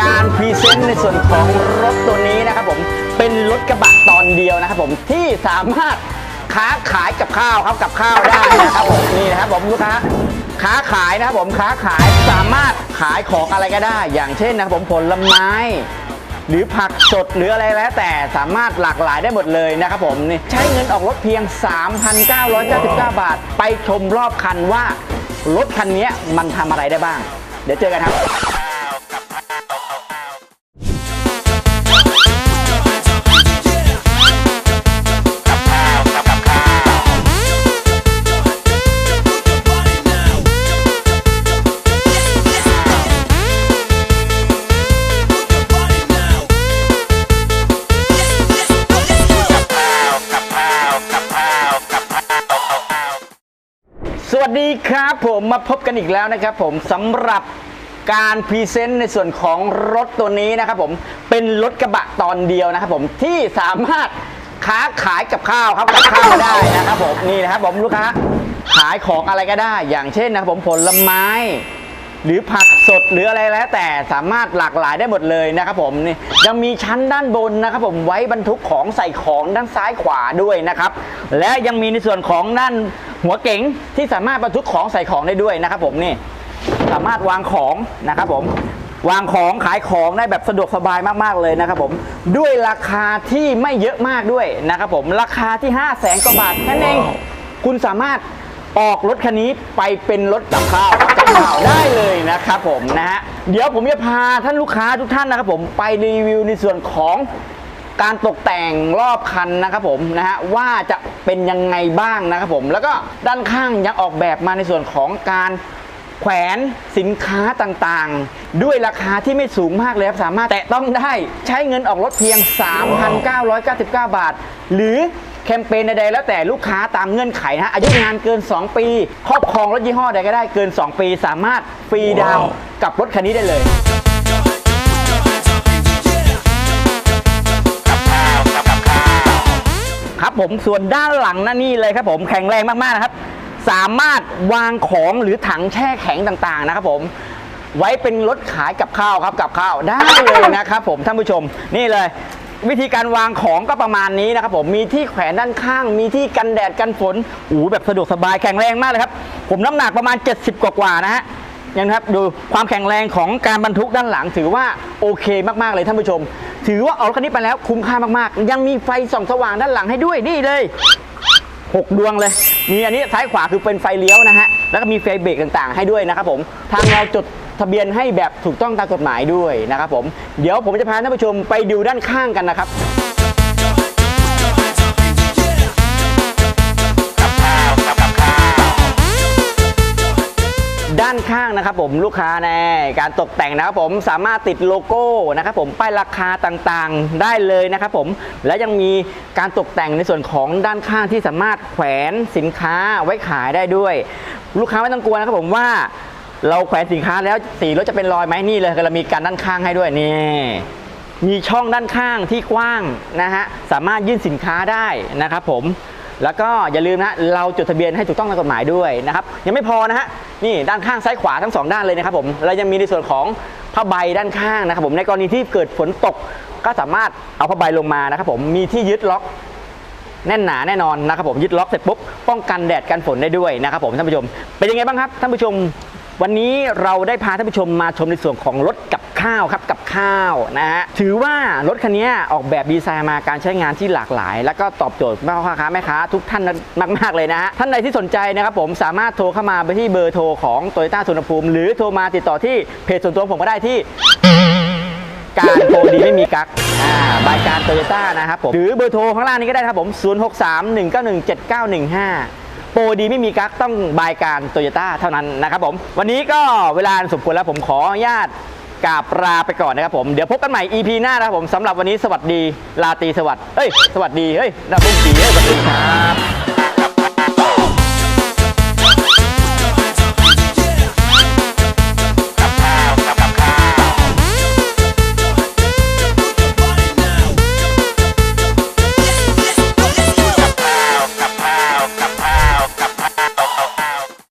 การพรีเซนต์ในส่วนของรถตัวนี้นะครับผมเป็นรถกระบะตอนเดียวนะครับผมที่สามารถค้าขายกับข้าวครับกับข้าวได้นะครับผมนี่นะครับผมลูกค้าค้าขายนะครับผมค้าขายสามารถขายของอะไรก็ได้ อย่างเช่นนะครับผมผลไม้หรือผักสดหรืออะไรแล้วแต่สามารถหลากหลายได้หมดเลยนะครับผมนี่ใช้เงินออกรถเพียง 3,999 บาท ไปชมรอบคันว่ารถคันนี้มันทำอะไรได้บ้าง เดี๋ยวเจอกันครับ ดีครับผมมาพบกันอีกแล้วนะครับผมสำหรับการพรีเซนต์ในส่วนของรถตัวนี้นะครับผมเป็นรถกระบะตอนเดียวนะครับผมที่สามารถค้าขายกับข้าวครับกับข้าวได้นะครับผมนี่นะครับผมลูกค้าขายของอะไรก็ได้ อย่างเช่นนะครับผมผลไม้ หรือผักสดหรืออะไรแล้ว แต่สามารถหลากหลายได้หมดเลยนะครับผมนี่ยังมีชั้นด้านบนนะครับผมไว้บรรทุกของใส่ของด้านซ้ายขวาด้วยนะครับและยังมีในส่วนของด้าน หัวเก๋งที่สามารถบรรทุกของใส่ของได้ด้วยนะครับผมนี่สามารถวางของนะครับผมวางของขายของได้แบบสะดวกสบายมากๆเลยนะครับผมด้วยราคาที่ไม่เยอะมากด้วยนะครับผมราคาที่ 5 0 0แสนกว่าบาทแค่นั้นเองคุณสามารถออกรถคันนี้ไปเป็นรถกับข้าวกับข้าวได้เลยนะครับผมนะฮะเดี๋ยวผมจะพาท่านลูกค้าทุกท่านนะครับผมไปรีวิวในส่วนของ การตกแต่งรอบคันนะครับผมนะฮะว่าจะเป็นยังไงบ้างนะครับผม แล้วก็ด้านข้างยังออกแบบมาในส่วนของการแขวนสินค้าต่างๆ ด้วยราคาที่ไม่สูงมากเลยครับ สามารถแตะต้องได้ใช้เงินออกรถเพียง 3,999 บาท หรือแคมเปญใดๆแล้วแต่ลูกค้าตามเงื่อนไขนะอายุงานเกิน 2 ปี ครอบครองรถยี่ห้อใดก็ได้เกิน 2 ปี สามารถฟรีดาวกับรถคันนี้ได้เลย ผมส่วนด้านหลังนั่นนี่เลยครับผมแข็งแรงมากๆนะครับ สามารถวางของหรือถังแช่แข็งต่างๆนะครับผมไว้เป็นรถขายกับข้าวครับกับข้าวได้เลยนะครับผมท่านผู้ชมนี่เลย วิธีการวางของก็ประมาณนี้นะครับผมมีที่แขวนด้านข้าง มีที่กันแดดกันฝนอูแบบสะดวกสบายแข็งแรงมากเลยครับ ผมน้ำหนักประมาณ 70 กว่าๆนะฮะยังครับดูความแข็งแรงของการบรรทุกด้านหลังถือว่าโอเคมากๆเลยท่านผู้ชม ถือว่าเอารถคันนี้ไปแล้วคุ้มค่ามากๆ ยังมีไฟส่องสว่างด้านหลังให้ด้วยนี่เลย 6 ดวงเลย มีอันนี้ซ้ายขวาคือเป็นไฟเลี้ยวนะฮะ แล้วก็มีไฟเบรกต่างๆ ให้ด้วยนะครับผมทางเราจดทะเบียนให้แบบถูกต้องตามกฎหมายด้วยนะครับผม เดี๋ยวผมจะพาท่านผู้ชมไปดูด้านข้างกันนะครับ นะครับผมลูกค้าแน่การตกแต่งนะครับผมสามารถติดโลโก้นะครับผมป้ายราคาต่างๆได้เลยนะครับผมและยังมีการตกแต่งในส่วนของด้านข้างที่สามารถแขวนสินค้าไว้ขายได้ด้วย ลูกค้าไม่ต้องกลัวนะครับผมว่าเราแขวนสินค้าแล้วสีรถจะเป็นรอยไหมนี่เลยเรามีการด้านข้างให้ด้วยนี่มีช่องด้านข้างที่กว้างนะฮะสามารถยื่นสินค้าได้นะครับผม แล้วก็อย่าลืมนะเราจดทะเบียนให้ถูกต้องตามกฎหมายด้วยนะครับยังไม่พอนะฮะนี่ด้านข้างซ้ายขวาทั้งสองด้านเลยนะครับผมเรายังมีในส่วนของผ้าใบด้านข้างนะครับผมในกรณีที่เกิดฝนตก ก็สามารถเอาผ้าใบลงมานะครับผมมีที่ยึดล็อกแน่นหนาแน่นอนนะครับผมยึดล็อกเสร็จปุ๊บป้องกันแดดกันฝนได้ด้วยนะครับผมท่านผู้ชม เป็นยังไงบ้างครับท่านผู้ชม วันนี้เราได้พาท่านผู้ชมมาชมในส่วนของรถก ข้าวครับกับข้าวนะฮะถือว่ารถคันนี้ออกแบบดีไซน์มาการใช้งานที่หลากหลาย แล้วก็ตอบโจทย์แม่ค้าแม่ค้าทุกท่านมาก ๆ เลยนะฮะท่านใดที่สนใจนะครับผมสามารถโทรเข้ามาไปที่เบอร์โทรของโตโยต้าสุนภูมิ หรือโทรมาติดต่อที่เพจส่วนตัวผมก็ได้ที่การโทรดีไม่มีกักอ่าบายการโตโยต้านะครับผม หรือเบอร์โทรข้างล่างนี้ก็ได้ครับผม 0631917915 โปรดีไม่มีกักต้องบายการโตโยต้าเท่านั้นนะครับผม วันนี้ก็เวลาสมควรแล้วผมขออนุญาต กาบลาไปก่อนนะครับผม เดี๋ยวพบกันใหม่ EP หน้านะครับผมสำหรับวันนี้สวัสดีลาตีสวัสดีเอ้ยสวัสดีเฮ้ยดาบุ้งสีเฮ้ยสวัสดีครับ